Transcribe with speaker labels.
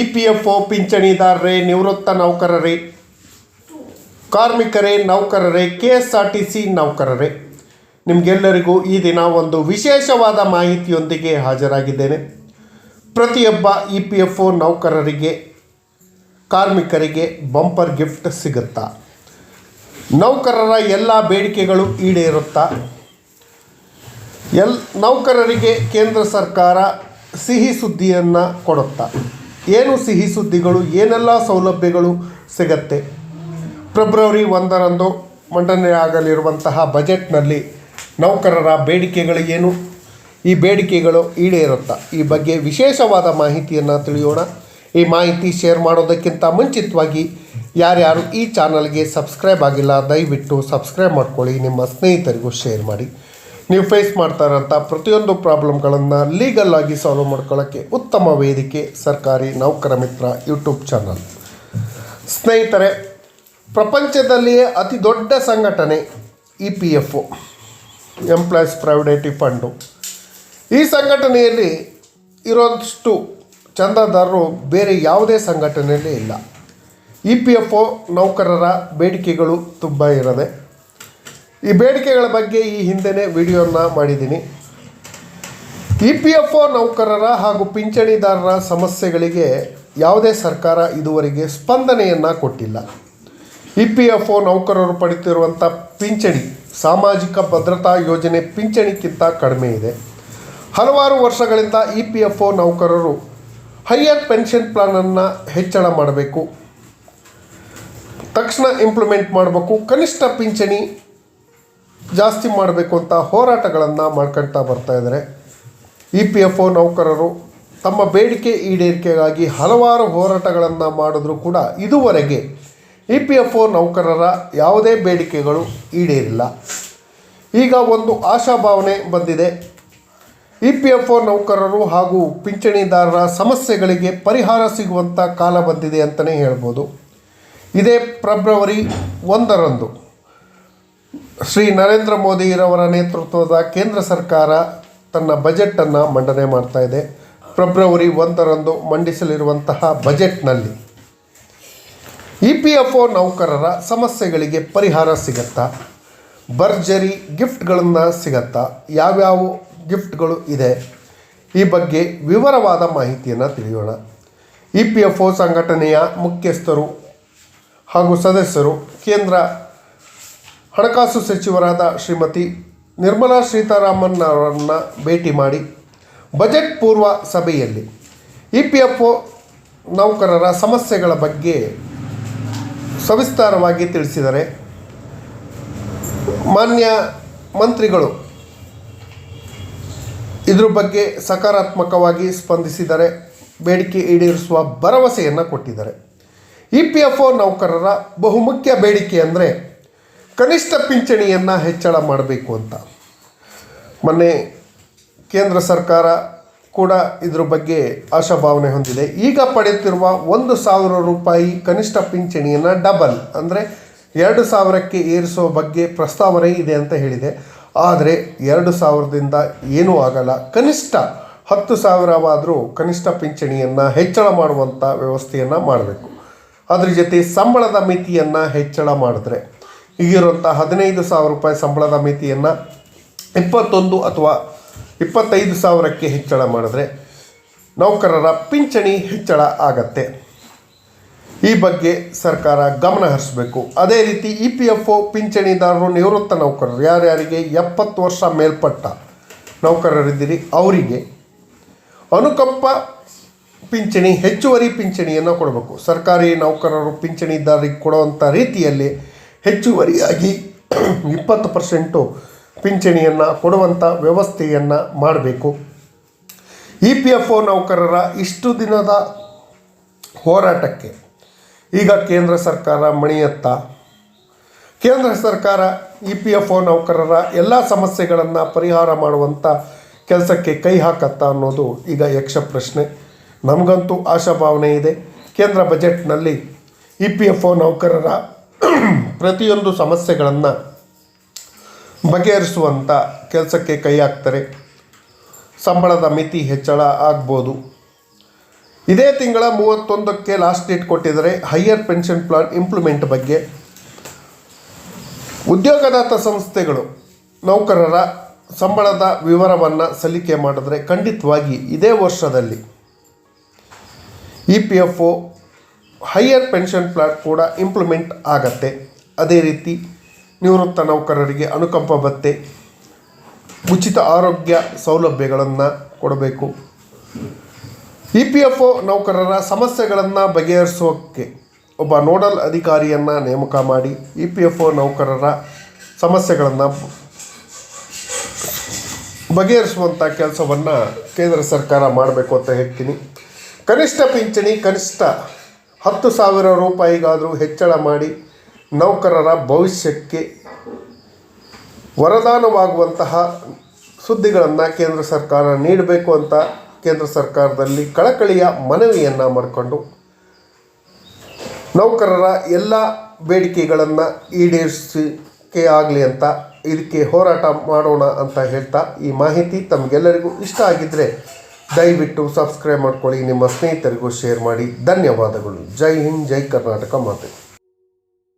Speaker 1: E P F O ಪಿಂಚಣಿದಾರರೇ, ನಿವೃತ್ತ ನೌಕರರೇ, ಕಾರ್ಮಿಕರೇ, ನೌಕರರೇ, K S R T C ನೌಕರರೇ. ನಿಮಗೆಲ್ಲರಿಗೂ ಈ ದಿನ ಒಂದು ವಿಶೇಷವಾದ ಮಾಹಿತಿಯೊಂದಿಗೆ ಹಾಜರಾಗಿದ್ದೇನೆ. ಪ್ರತಿಯೊಬ್ಬ ಇ ಪಿ ಎಫ್ ಒ ನೌಕರರಿಗೆ, ಕಾರ್ಮಿಕರಿಗೆ ಬಂಪರ್ ಗಿಫ್ಟ್ ಸಿಗುತ್ತಾ? ನೌಕರರ ಎಲ್ಲ ಬೇಡಿಕೆಗಳು ಈಡೇರುತ್ತಾ? ಎಲ್, ನೌಕರರಿಗೆ ಕೇಂದ್ರ ಸರ್ಕಾರ ಸಿಹಿ ಸುದ್ದಿಯನ್ನು ಕೊಡುತ್ತಾ? ಏನು ಸಿಹಿ ಸುದ್ದಿಗಳು, ಏನೆಲ್ಲ ಸೌಲಭ್ಯಗಳು ಸಿಗತ್ತೆ? ಫೆಬ್ರವರಿ ಒಂದರಂದು ಮಂಡನೆಯಾಗಲಿರುವಂತಹ ಬಜೆಟ್ನಲ್ಲಿ ನೌಕರರ ಬೇಡಿಕೆಗಳು ಏನು? ಈ ಬೇಡಿಕೆಗಳು ಈಡೇರುತ್ತಾ. ಈ ಬಗ್ಗೆ ವಿಶೇಷವಾದ ಮಾಹಿತಿಯನ್ನು ತಿಳಿಯೋಣ. ಈ ಮಾಹಿತಿ ಶೇರ್ ಮಾಡೋದಕ್ಕಿಂತ ಮುಂಚಿತವಾಗಿ ಯಾರ್ಯಾರು ಈ ಚಾನಲ್ಗೆ ಸಬ್ಸ್ಕ್ರೈಬ್ ಆಗಿಲ್ಲ, ದಯವಿಟ್ಟು ಸಬ್ಸ್ಕ್ರೈಬ್ ಮಾಡ್ಕೊಳ್ಳಿ. ನಿಮ್ಮ ಸ್ನೇಹಿತರಿಗೂ ಶೇರ್ ಮಾಡಿ. ನೀವು ಫೇಸ್ ಮಾಡ್ತಾ ಇರೋಂಥ ಪ್ರತಿಯೊಂದು ಪ್ರಾಬ್ಲಮ್ಗಳನ್ನು ಲೀಗಲ್ ಆಗಿ ಸಾಲ್ವ್ ಮಾಡ್ಕೊಳ್ಳೋಕ್ಕೆ ಉತ್ತಮ ವೇದಿಕೆ, ಸರ್ಕಾರಿ ನೌಕರ ಮಿತ್ರ ಯೂಟ್ಯೂಬ್ ಚಾನಲ್ ಸ್ನೇಹಿತರೆ, ಪ್ರಪಂಚದಲ್ಲಿಯೇ ಅತಿ ದೊಡ್ಡ ಸಂಘಟನೆ E P F employees provident fund ಈ ಸಂಘಟನೆಯಲ್ಲಿ ಇರೋಷ್ಟು ಚಂದಾದಾರರು ಬೇರೆ ಯಾವುದೇ ಸಂಘಟನೆಯಲ್ಲಿ ಇಲ್ಲ. ಇ ಪಿ ಎಫ್ ಒ ನೌಕರರ ಬೇಡಿಕೆಗಳು ತುಂಬ ಇರದೆ ಈ ಬೇಡಿಕೆಗಳ ಬಗ್ಗೆ ಈ ಹಿಂದೆನೇ ವಿಡಿಯೋನ ಮಾಡಿದ್ದೀನಿ. ಇ ಪಿ ಎಫ್ ಒ ನೌಕರರ ಹಾಗೂ ಪಿಂಚಣಿದಾರರ ಸಮಸ್ಯೆಗಳಿಗೆ ಯಾವುದೇ ಸರ್ಕಾರ ಇದುವರೆಗೆ ಸ್ಪಂದನೆಯನ್ನು ಕೊಟ್ಟಿಲ್ಲ. ಇ ಪಿ ಎಫ್ ಒ ನೌಕರರು ಪಡೆಯುತ್ತಿರುವಂಥ ಪಿಂಚಣಿ, ಸಾಮಾಜಿಕ ಭದ್ರತಾ ಯೋಜನೆ ಪಿಂಚಣಿಗಿಂತ ಕಡಿಮೆ ಇದೆ. ಹಲವಾರು ವರ್ಷಗಳಿಂದ ಇ ಪಿ ಎಫ್ ಒ ನೌಕರರು ಹೈಯರ್ ಪೆನ್ಷನ್ ಪ್ಲಾನನ್ನು ಹೆಚ್ಚಳ ಮಾಡಬೇಕು. ತಕ್ಷಣ ಇಂಪ್ಲಿಮೆಂಟ್ ಮಾಡಬೇಕು. ಕನಿಷ್ಠ ಪಿಂಚಣಿ ಜಾಸ್ತಿ ಮಾಡಬೇಕು ಅಂತ ಹೋರಾಟಗಳನ್ನು ಮಾಡ್ಕೊಳ್ತಾ ಬರ್ತಾ ಇದ್ದಾರೆ. ಇ ಪಿ ಎಫ್ ಒ ನೌಕರರು ತಮ್ಮ ಬೇಡಿಕೆ ಈಡೇರಿಕೆಗಾಗಿ ಹಲವಾರು ಹೋರಾಟಗಳನ್ನು ಮಾಡಿದ್ರೂ ಕೂಡ ಇದುವರೆಗೆ ಇ ಪಿ ಎಫ್ ಒ ನೌಕರರ ಯಾವುದೇ ಬೇಡಿಕೆಗಳು ಈಡೇರಿಲ್ಲ. ಈಗ ಒಂದು ಆಶಾಭಾವನೆ ಬಂದಿದೆ. ಇ ಪಿ ಎಫ್ ಒ ನೌಕರರು ಹಾಗೂ ಪಿಂಚಣಿದಾರರ ಸಮಸ್ಯೆಗಳಿಗೆ ಪರಿಹಾರ ಸಿಗುವಂಥ ಕಾಲ ಬಂದಿದೆ ಅಂತಲೇ ಹೇಳ್ಬೋದು. ಇದೇ ಫೆಬ್ರವರಿ ಒಂದರಂದು ಶ್ರೀ ನರೇಂದ್ರ ಮೋದಿ ಮೋದಿರವರ ನೇತೃತ್ವದ ಕೇಂದ್ರ ಸರ್ಕಾರ ತನ್ನ ಬಜೆಟನ್ನು ಮಂಡನೆ ಮಾಡ್ತಾ ಇದೆ. ಫೆಬ್ರವರಿ ಒಂದರಂದು ಮಂಡಿಸಲಿರುವಂತಹ ಬಜೆಟ್ನಲ್ಲಿ ಇ ಪಿ ಎಫ್ ಒ ನೌಕರರ ಸಮಸ್ಯೆಗಳಿಗೆ ಪರಿಹಾರ ಸಿಗತ್ತಾ? ಭರ್ಜರಿ ಗಿಫ್ಟ್ಗಳನ್ನು ಸಿಗತ್ತಾ? ಯಾವ್ಯಾವ ಗಿಫ್ಟ್ಗಳು ಇದೆ? ಈ ಬಗ್ಗೆ ವಿವರವಾದ ಮಾಹಿತಿಯನ್ನು ತಿಳಿಯೋಣ. ಇ ಪಿ ಎಫ್ ಒ ಸಂಘಟನೆಯ ಮುಖ್ಯಸ್ಥರು ಹಾಗೂ ಸದಸ್ಯರು ಕೇಂದ್ರ ಹಣಕಾಸು ಸಚಿವರಾದ ಶ್ರೀಮತಿ ನಿರ್ಮಲಾ ಸೀತಾರಾಮನ್ ಅವರನ್ನು ಭೇಟಿ ಮಾಡಿ ಬಜೆಟ್ ಪೂರ್ವ ಸಭೆಯಲ್ಲಿ ಇ ಪಿ ಎಫ್ ಒ ನೌಕರರ ಸಮಸ್ಯೆಗಳ ಬಗ್ಗೆ ಸವಿಸ್ತಾರವಾಗಿ ತಿಳಿಸಿದರೆ ಮಾನ್ಯ ಮಂತ್ರಿಗಳು ಇದ್ರ ಬಗ್ಗೆ ಸಕಾರಾತ್ಮಕವಾಗಿ ಸ್ಪಂದಿಸಿದರೆ ಬೇಡಿಕೆ ಈಡೇರಿಸುವ ಭರವಸೆಯನ್ನು ಕೊಟ್ಟಿದ್ದಾರೆ. ಇ ಪಿ ಎಫ್ ಒ ನೌಕರರ ಬಹುಮುಖ್ಯ ಬೇಡಿಕೆ ಅಂದರೆ ಕನಿಷ್ಠ ಪಿಂಚಣಿಯನ್ನು ಹೆಚ್ಚಳ ಮಾಡಬೇಕು ಅಂತ. ಮೊನ್ನೆ ಕೇಂದ್ರ ಸರ್ಕಾರ ಕೂಡ ಇದ್ರ ಬಗ್ಗೆ ಆಶಾಭಾವನೆ ಹೊಂದಿದೆ. ಈಗ ಪಡೆಯುತ್ತಿರುವ ಒಂದು ಸಾವಿರ ರೂಪಾಯಿ ಕನಿಷ್ಠ ಪಿಂಚಣಿಯನ್ನು ಡಬಲ್ ಅಂದರೆ ಎರಡು ಸಾವಿರಕ್ಕೆ ಏರಿಸುವ ಬಗ್ಗೆ ಪ್ರಸ್ತಾವನೆ ಇದೆ ಅಂತ ಹೇಳಿದೆ. ಆದರೆ ಎರಡು ಸಾವಿರದಿಂದ ಏನೂ ಆಗಲ್ಲ. ಕನಿಷ್ಠ ಹತ್ತು ಸಾವಿರವಾದರೂ ಕನಿಷ್ಠ ಪಿಂಚಣಿಯನ್ನು ಹೆಚ್ಚಳ ಮಾಡುವಂಥ ವ್ಯವಸ್ಥೆಯನ್ನು ಮಾಡಬೇಕು. ಅದ್ರ ಜೊತೆ ಸಂಬಳದ ಮಿತಿಯನ್ನು ಹೆಚ್ಚಳ ಮಾಡಿದ್ರೆ ಈಗಿರುವಂಥ ಹದಿನೈದು ಸಾವಿರ ರೂಪಾಯಿ ಸಂಬಳದ ಮಿತಿಯನ್ನು ಇಪ್ಪತ್ತೊಂದು ಅಥವಾ ಇಪ್ಪತ್ತೈದು ಸಾವಿರಕ್ಕೆ ಹೆಚ್ಚಳ ಮಾಡಿದ್ರೆ ನೌಕರರ ಪಿಂಚಣಿ ಹೆಚ್ಚಳ ಆಗತ್ತೆ. ಈ ಬಗ್ಗೆ ಸರ್ಕಾರ ಗಮನ ಹರಿಸಬೇಕು. ಅದೇ ರೀತಿ ಇ ಪಿ ಎಫ್ ಒ ಪಿಂಚಣಿದಾರರು ನಿವೃತ್ತ ನೌಕರರು ಯಾರ್ಯಾರಿಗೆ ಎಪ್ಪತ್ತು ವರ್ಷ ಮೇಲ್ಪಟ್ಟ ನೌಕರರಿದ್ದೀರಿ ಅವರಿಗೆ ಅನುಕಂಪ ಪಿಂಚಣಿ, ಹೆಚ್ಚುವರಿ ಪಿಂಚಣಿಯನ್ನು ಕೊಡಬೇಕು. ಸರ್ಕಾರಿ ನೌಕರರು ಪಿಂಚಣಿದಾರರಿಗೆ ಕೊಡುವಂಥ ರೀತಿಯಲ್ಲಿ ಹೆಚ್ಚುವರಿಯಾಗಿ ಇಪ್ಪತ್ತು ಪರ್ಸೆಂಟು ಪಿಂಚಣಿಯನ್ನು ಕೊಡುವಂಥ ವ್ಯವಸ್ಥೆಯನ್ನು ಮಾಡಬೇಕು. ಇ ಪಿ ಎಫ್ ಒ ನೌಕರರ ಇಷ್ಟು ದಿನದ ಹೋರಾಟಕ್ಕೆ ಈಗ ಕೇಂದ್ರ ಸರ್ಕಾರ ಮಣಿಯತ್ತ. ಕೇಂದ್ರ ಸರ್ಕಾರ ಇ ಪಿ ಎಫ್ ಒ ನೌಕರರ ಎಲ್ಲ ಸಮಸ್ಯೆಗಳನ್ನು ಪರಿಹಾರ ಮಾಡುವಂಥ ಕೆಲಸಕ್ಕೆ ಕೈ ಹಾಕತ್ತಾ ಅನ್ನೋದು ಈಗ ಯಕ್ಷ ಪ್ರಶ್ನೆ. ನಮಗಂತೂ ಆಶಾಭಾವನೆ ಇದೆ. ಕೇಂದ್ರ ಬಜೆಟ್ನಲ್ಲಿ ಇ ಪಿ ಎಫ್ ಒ ನೌಕರರ ಪ್ರತಿಯೊಂದು ಸಮಸ್ಯೆಗಳನ್ನು ಬಗೆಹರಿಸುವಂಥ ಕೆಲಸಕ್ಕೆ ಕೈ ಹಾಕ್ತಾರೆ. ಸಂಬಳದ ಮಿತಿ ಹೆಚ್ಚಳ ಆಗ್ಬೋದು. ಇದೇ ತಿಂಗಳ ಮೂವತ್ತೊಂದಕ್ಕೆ ಲಾಸ್ಟ್ ಡೇಟ್ ಕೊಟ್ಟಿದ್ದಾರೆ. ಹೈಯರ್ ಪೆನ್ಷನ್ ಪ್ಲಾನ್ ಇಂಪ್ಲಿಮೆಂಟ್ ಬಗ್ಗೆ ಉದ್ಯೋಗದಾತ ಸಂಸ್ಥೆಗಳು, ನೌಕರರ ಸಂಬಳದ ವಿವರವನ್ನು ಸಲ್ಲಿಕೆ ಮಾಡಿದ್ರೆ ಖಂಡಿತವಾಗಿ ಇದೇ ವರ್ಷದಲ್ಲಿ E P F O higher pension plan ಕೂಡ ಇಂಪ್ಲಿಮೆಂಟ್ ಆಗತ್ತೆ. ಅದೇ ರೀತಿ ನಿವೃತ್ತ ನೌಕರರಿಗೆ ಅನುಕಂಪ ಭತ್ತೆ, ಉಚಿತ ಆರೋಗ್ಯ ಸೌಲಭ್ಯಗಳನ್ನು ಕೊಡಬೇಕು. ಇ ಪಿ ಎಫ್ ಒ ನೌಕರರ ಸಮಸ್ಯೆಗಳನ್ನು ಬಗೆಹರಿಸೋಕ್ಕೆ ಒಬ್ಬ ನೋಡಲ್ ಅಧಿಕಾರಿಯನ್ನು ನೇಮಕ ಮಾಡಿ ಇ ಪಿ ಎಫ್ ಒ ನೌಕರರ ಸಮಸ್ಯೆಗಳನ್ನು ಬಗೆಹರಿಸುವಂಥ ಕೆಲಸವನ್ನು ಕೇಂದ್ರ ಸರ್ಕಾರ ಮಾಡಬೇಕು ಅಂತ ಹೇಳ್ತೀನಿ. ಕನಿಷ್ಠ ಪಿಂಚಣಿ ಕನಿಷ್ಠ ಹತ್ತು ಸಾವಿರ ರೂಪಾಯಿಗಾದರೂ ಹೆಚ್ಚಳ ಮಾಡಿ ನೌಕರರ ಭವಿಷ್ಯಕ್ಕೆ ವರದಾನವಾಗುವಂತಹ ಸುದ್ದಿಗಳನ್ನು ಕೇಂದ್ರ ಸರ್ಕಾರ ನೀಡಬೇಕು ಅಂತ ಕೇಂದ್ರ ಸರ್ಕಾರದಲ್ಲಿ ಕಳಕಳಿಯ ಮನವಿಯನ್ನು ಮಾಡಿಕೊಂಡು ನೌಕರರ ಎಲ್ಲ ಬೇಡಿಕೆಗಳನ್ನು ಈಡೇರಿಸಿಕೆ ಆಗಲಿ ಅಂತ ಇದಕ್ಕೆ ಹೋರಾಟ ಮಾಡೋಣ ಅಂತ ಹೇಳ್ತಾ ಈ ಮಾಹಿತಿ ತಮಗೆಲ್ಲರಿಗೂ ಇಷ್ಟ ಆಗಿದ್ದರೆ ದಯವಿಟ್ಟು ಸಬ್ಸ್ಕ್ರೈಬ್ ಮಾಡ್ಕೊಳ್ಳಿ, ನಿಮ್ಮ ಸ್ನೇಹಿತರಿಗೂ ಶೇರ್ ಮಾಡಿ. ಧನ್ಯವಾದಗಳು. ಜೈ ಹಿಂದ್, ಜೈ ಕರ್ನಾಟಕ ಮಾತೆ.